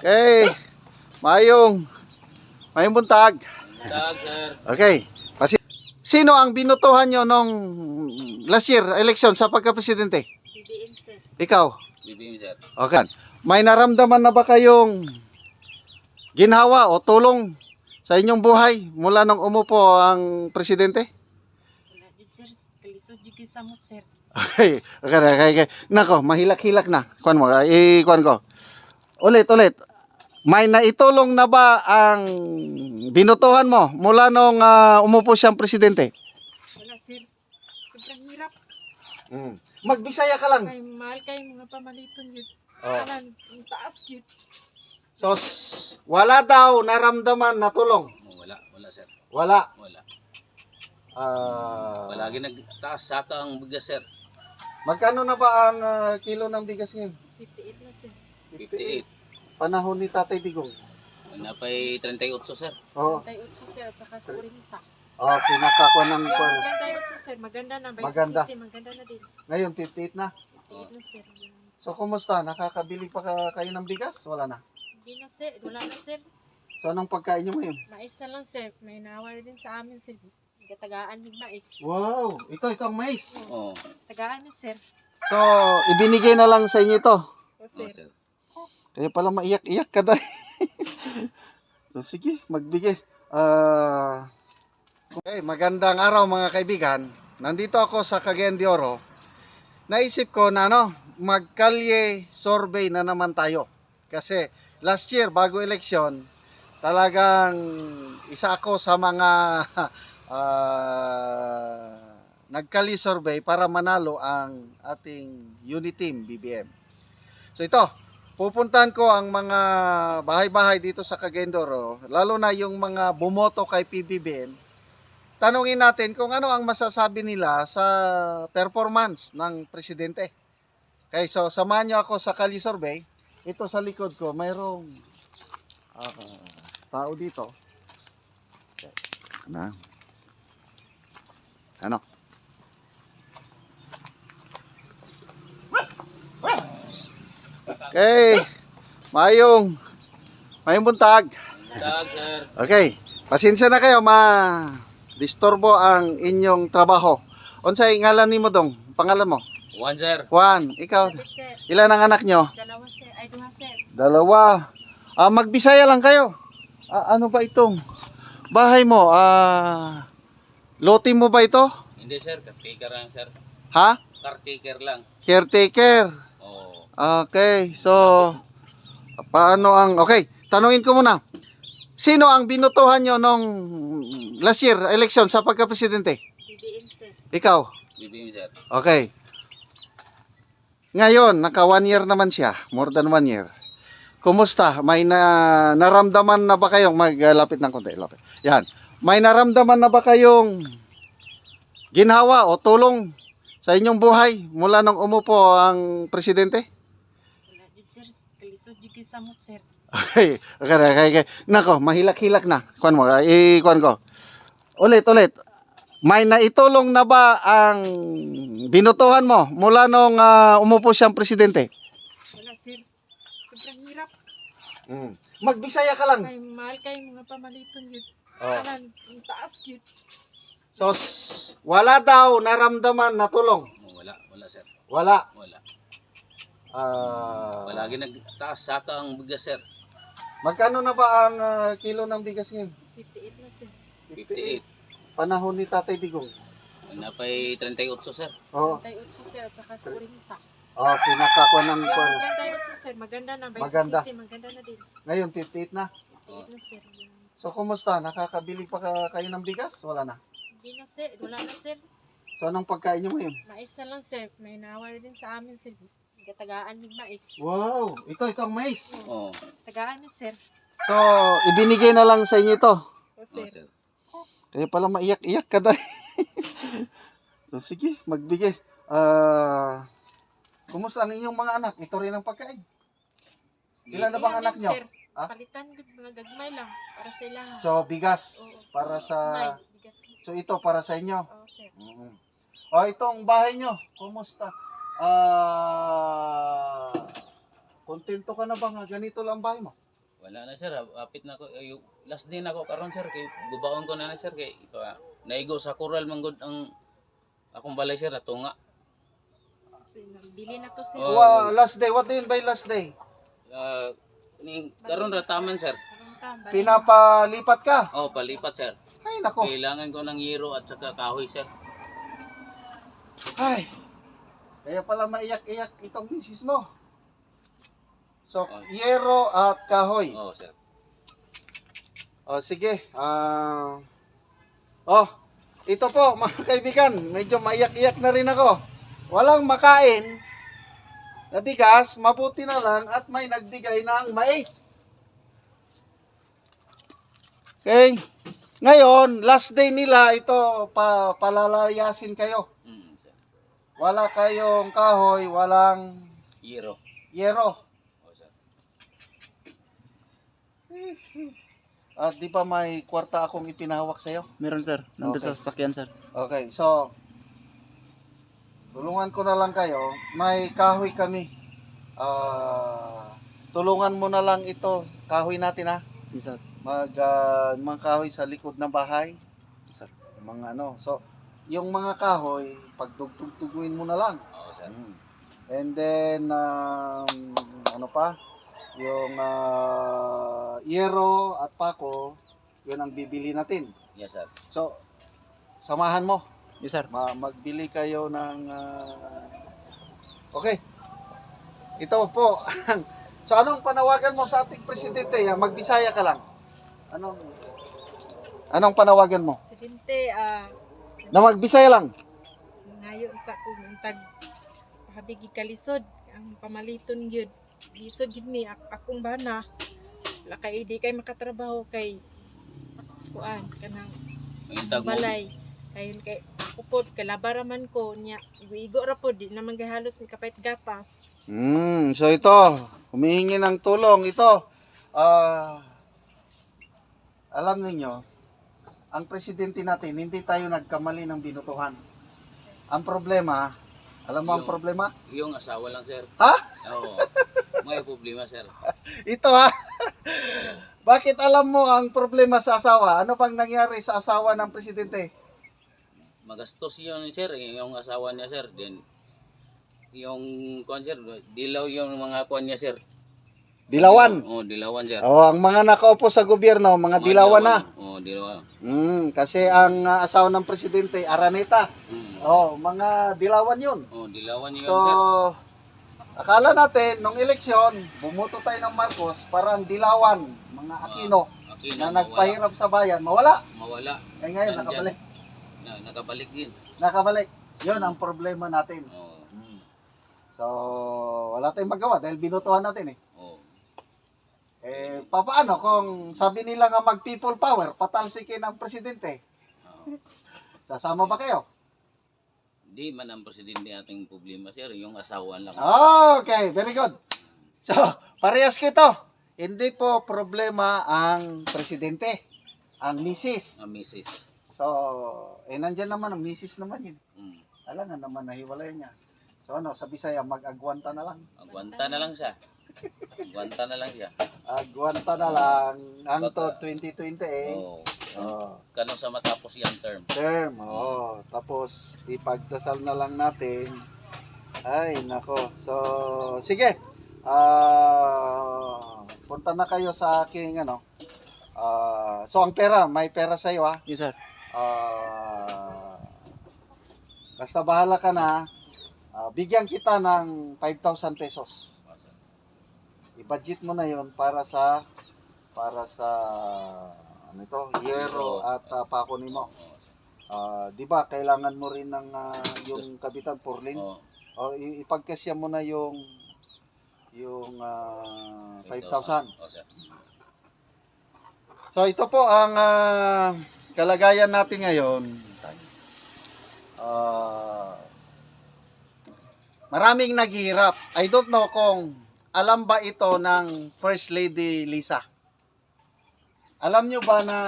Okay. Mayong. Mayong buntag. Tag, sir. Okay. Kasi, sino ang binutuhan nyo nung last year election sa pagka-presidente? BBM sir. Ikaw. BBM, sir. Okay. May naramdaman na ba kayong ginhawa o tulong sa inyong buhay mula nung umupo ang presidente? Wala sir. Kalisod jud kay samot sir. Okay, okay, okay, okay. Nako, mahilak-hilak na. Kuan mo, i-kuan ko. Ulit, ulit. May naitulong na ba ang binutuhan mo mula nung ah, umupo siyang presidente? Wala sir. Sobrang hirap. Magbisaya ka lang. Kay mahal kay mga pamaliton yun. Oh. Kanan, ang taas yun. So, wala daw naramdaman na tulong. Oh, wala, wala, sir. Wala. Wala. Ah, Palagi nagtaas sa ata ang bigas, sir. Magkano na ba ang ah, kilo ng bigas ngayon? 58 na sir. 58. Panahon ni Tatay Digong. Napay 38, sir. Oo. 38 sir at saka 40. Oh, pinakakuha ng Yung kuwan. 38 sir, maganda na. Vice Maganda. City, maganda na din. Ngayon, 58 na. 58 na sir. So, kumusta? Nakakabili pa ka- kayo ng bigas? Wala na. Hindi na sir. Wala na sir. So, anong pagkain nyo ngayon? Mais na lang sir. May nawar din sa amin sir. Gatagaan ng mais. Wow! Ito, ito ang mais. Oo. Tagaan na sir. So, ibinigay na lang sa inyo ito. O Oh, sir. sir. Kaya pala maiyak-iyak ka dahil. so, sige, magbigay. Ah... okay, magandang araw mga kaibigan. Nandito ako sa Cagayan de Oro. Naisip ko na ano, magkalye survey na naman tayo. Kasi last year, bago election, talagang isa ako sa mga ah, nagkali survey para manalo ang ating unit team BBM. So ito, pupuntahan ko ang mga bahay-bahay dito sa Cagendoro, lalo na yung mga bumoto kay PBBM. Tanungin natin kung ano ang masasabi nila sa performance ng presidente. Okay, so samahan nyo ako sa Kali Survey. Ito sa likod ko, mayroong ah, tao dito. Okay. Ano? Ano? Okay. Mayong. Mayong buntag. Tag, sir. Okay. Pasensya na kayo ma disturbo ang inyong trabaho. Unsay ngalan nimo dong? Pangalan mo? One, sir. Juan, ikaw. Ilan ang anak nyo? Dalawa sir. Ay duha sir. Dalawa. Ah, magbisaya lang kayo. Ah, ano ba itong bahay mo? Ah, lote mo ba ito? Hindi, sir. Caretaker lang, sir. Ha? Caretaker lang. Caretaker. Okay, so paano ang Okay, tanungin ko muna. Sino ang binutuhan nyo nung last year election sa pagka-presidente? BBM sir. Ikaw. BBM, sir. Okay. Ngayon, naka one year naman siya. More than one year. Kumusta? May na, naramdaman na ba kayong maglapit ng konti? Lapit. Yan. May naramdaman na ba kayong ginhawa o tulong sa inyong buhay mula nung umupo ang presidente? Wala jud sir. Kalisod jud kay samot sir. Okay, okay, okay, okay. Nako, mahilak-hilak na. Kuan mo, i-kuan ko. Ulit, ulit. May naitulong na ba ang binutuhan mo mula nung ah, umupo siyang presidente? Wala sir. Sobrang hirap. Magbisaya ka lang. Kay mahal kay mga pamaliton yun. Oh. Kanan, ang taas yun. So, wala daw naramdaman na tulong. Wala, wala, sir. Wala. Wala. Ah, Palagi nagtaas sa ata ang bigas, sir. magkano na ba ang ah, kilo ng bigas ngayon? 58 na sir. 58. Panahon ni Tatay Digong. Napay 38, sir. Oo. 38 sir at saka 40. Oh, pinakakuha ng Yung kuwan. 38 sir, maganda na. Vice Maganda. City, maganda na din. Ngayon, 58 na. 58 na sir. So, kumusta? Nakakabili pa ka- kayo ng bigas? Wala na. Hindi na sir. Wala na sir. So, anong pagkain nyo ngayon? Mais na lang sir. May nawar din sa amin sir. Gatagaan ng mais. Wow! Ito, ito ang mais. Oo. Tagaan na sir. So, ibinigay na lang sa inyo ito. O Oh, sir. sir. Kaya pala maiyak-iyak ka dahil. so, sige, magbigay. Ah, kumusta ang inyong mga anak? Ito rin ang pagkain. Ilan na bang anak din, nyo? Sir. Ah? Palitan mga gagmay lang para sa ilaha. So, bigas. Oo. para sa- Gagmay, bigas. So, ito para sa inyo. Oo sir. Mm. Oh, itong bahay nyo. Kumusta? Ah, kontento ka na ba nga? Ganito lang ang bahay mo? Wala na sir, apit na ko. Ay, last day na ko karon sir kay gubaon ko na na sir kay ito, ah, naigo sa coral manggod ang akong balay sir ato nga. Kasi nabili na ko sir. Oh. Wa- last day, what do you mean by last day? Ah, ni karon ra taman sir. Bali- Pinapalipat ka? Oh, palipat sir. Ay, nako. Kailangan ko ng yero at saka kahoy sir. Ay, kaya pala maiyak-iyak itong misis mo. So, yero at kahoy. Oh, sir. O, sige. Ah, oh, ito po, mga kaibigan, medyo maiyak-iyak na rin ako. Walang makain na bigas, mabuti na lang at may nagbigay ng mais. Okay. Ngayon, last day nila, ito, pa, palalayasin kayo. Wala kayong kahoy, walang Yero. yero. Oh, sir. At di ba may kwarta akong ipinahawak sa'yo? Meron sir, nandun Okay. sa sasakyan sir. Okay, so tulungan ko na lang kayo. May kahoy kami. Ah, tulungan mo na lang ito. Kahoy natin ha. Yes sir. Mag ah, mga kahoy sa likod ng bahay. Yes, sir. Mga ano. So, yung mga kahoy, pagtugtugtuguin mo na lang. Oh, sir. Mm. And then um, ano pa? Yung ah, yero at pako, yun ang bibili natin. Yes, sir. So, samahan mo. Yes sir. Ma magbili kayo ng ah, Okay. Ito po. so anong panawagan mo sa ating presidente? Ah, Magbisaya ka lang. Anong Anong panawagan mo? Presidente, ah, Na magbisaya lang. ngayon ta ko tag pahabigi kalisod ang pamaliton gyud. Lisod gyud mi ak- akong bana. Wala kay di kay makatrabaho kay kuan kanang balay. Kay kay upod kalabara man ko nya igo ra pod di naman gahalos mi kapait gatas. Hmm, so ito, humihingi ng tulong ito. Ah, alam ninyo, ang presidente natin, hindi tayo nagkamali ng binutuhan. Ang problema, alam mo ang Yung- problema? Yung asawa lang, sir. Ha? Oo. May problema, sir. Ito ha. Bakit alam mo ang problema sa asawa? Ano pang nangyari sa asawa ng presidente? Magastos yun, sir. Yung asawa niya, sir. Then, yung kuan sir, dilaw yung mga kuan niya, sir. Dilawan. Oo, dilawan, sir. Oh, ang mga nakaupo sa gobyerno, mga dilawan na. Oo, dilawan. Mm, kasi ang uh, asawa ng presidente, Araneta. Mm. Oh, mga dilawan 'yun. Oo, dilawan yun, So, sir. akala natin nung eleksyon, bumuto tayo ng Marcos para ang dilawan, mga Aquino Aquino, na mawala. nagpahirap sa bayan, mawala. Mawala. Eh ngayon Nandyan. nakabalik. Na, nakabalik din. Nakabalik. 'Yun ang problema natin. Oo. So, wala tayong magawa dahil binutuhan natin eh. Eh, papaano kung sabi nila nga mag people power, patalsikin ang presidente? Oo. Sasama ba kayo? Di man ang presidente ating problema, sir. Yung asawa lang. Okay, very good. So, parehas kito. Hindi po problema ang presidente, ang misis. Ang misis. So, eh nandyan naman ang misis naman yun. Mm. Alam nga naman nahiwalay niya. So ano, sa Bisaya, mag-agwanta na lang. Agwanta na lang siya. Agwanta na lang siya. Agwanta na lang hangtod 2020 eh. Oo. Oh, Kanong sa matapos yung term. term. Oh, tapos ipagdasal na lang natin. Ay, nako. So, sige. Ah, punta na kayo sa aking ano. Ah, so ang pera, may pera sa iyo ah. Yes sir. Ah, basta bahala ka na. Ah, bigyan kita ng 5,000 pesos. I-budget mo na 'yon para sa para sa ano ito, yero at uh, pako nimo. Oo. Ah, 'di ba kailangan mo rin ng ah, yung kabitan for lens? Oo. O i- ipagkasya mo na yung yung ah, 5,000. Oo, sir. So ito po ang ah, kalagayan natin ngayon. Ah, maraming naghihirap. I don't know kung alam ba ito ng First Lady Lisa. Alam nyo ba na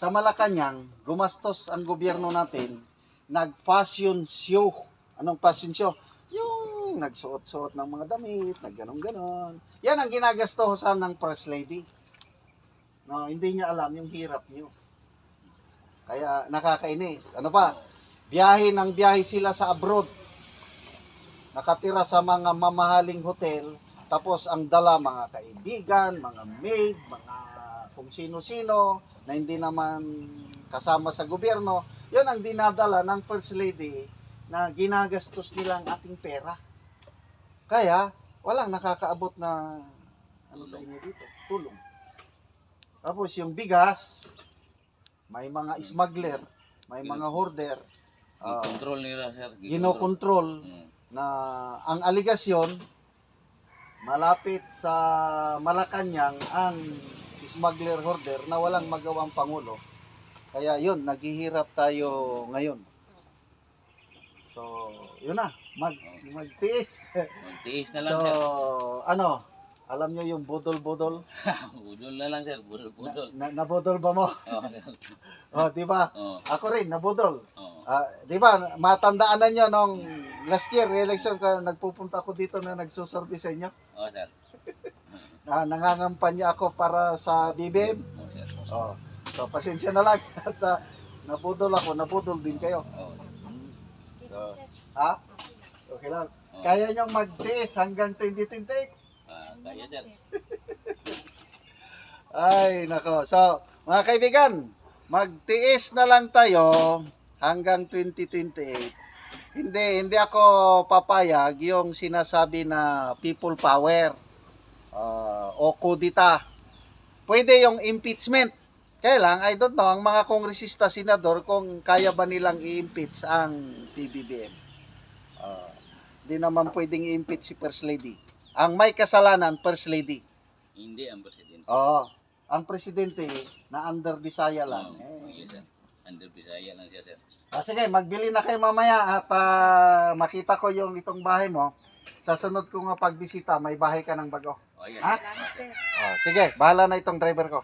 sa Malacanang, gumastos ang gobyerno natin, nag-fashion show. Anong fashion show? Yung nagsuot-suot ng mga damit, nagganon-ganon. Yan ang ginagastosan ng First Lady. No, hindi niya alam yung hirap niyo. Kaya nakakainis. Ano pa? Biyahe ng biyahe sila sa abroad. Nakatira sa mga mamahaling hotel. Tapos ang dala mga kaibigan, mga maid, mga kung sino-sino na hindi naman kasama sa gobyerno. Yun ang dinadala ng First Lady na ginagastos nilang ating pera. Kaya, walang nakakaabot na ano sa inyo dito, tulong. Tapos yung bigas, may mga smuggler, may mga hoarder, ah, I-control nila sir. ginokontrol Mm. Na ang aligasyon malapit sa Malacanang ang smuggler hoarder na walang magawang pangulo. Kaya yun, naghihirap tayo ngayon. So, yun na, mag, magtiis. Magtiis na lang so, sir. ano, alam nyo yung budol-budol? Budol na lang sir. Budol, budol. Na, nabudol ba mo? Oo sir. Oh, di ba? Oo. Ako rin, nabudol. Oo. Ah, di ba, matandaan na nyo nung last year, election ka, nagpupunta ako dito na nagsusurvey sa inyo. Oo sir. Na nangangampanya ako para sa BBM. Oo sir. Oh, so, pasensya na lang. At ah, nabudol ako, nabudol din kayo. Oo. So, ha? Okay lang. Oo. Kaya nyong magtiis hanggang 2028. Ah, kaya sir. Ay, nako. So, mga kaibigan, magtiis na lang tayo hanggang 2028. Hindi, hindi ako papayag yung sinasabi na people power ah, o kudita. Pwede yung impeachment. Kaya lang, I don't know, ang mga kongresista, senador, kung kaya ba nilang i-impeach ang PBBM. Hindi naman pwedeng i-impeach si First Lady. Ang may kasalanan, First Lady. Hindi ang presidente. Oo. Ang presidente na under Bisaya lang. Oo. Eh. Yes sir. Under Bisaya lang siya sir. Ah, sige, magbili na kayo mamaya at ah, makita ko yung itong bahay mo. Sa sunod ko nga pagbisita, may bahay ka ng bago. Oh, yes. Ha? Salamat, sir. Ah, sige, bahala na itong driver ko.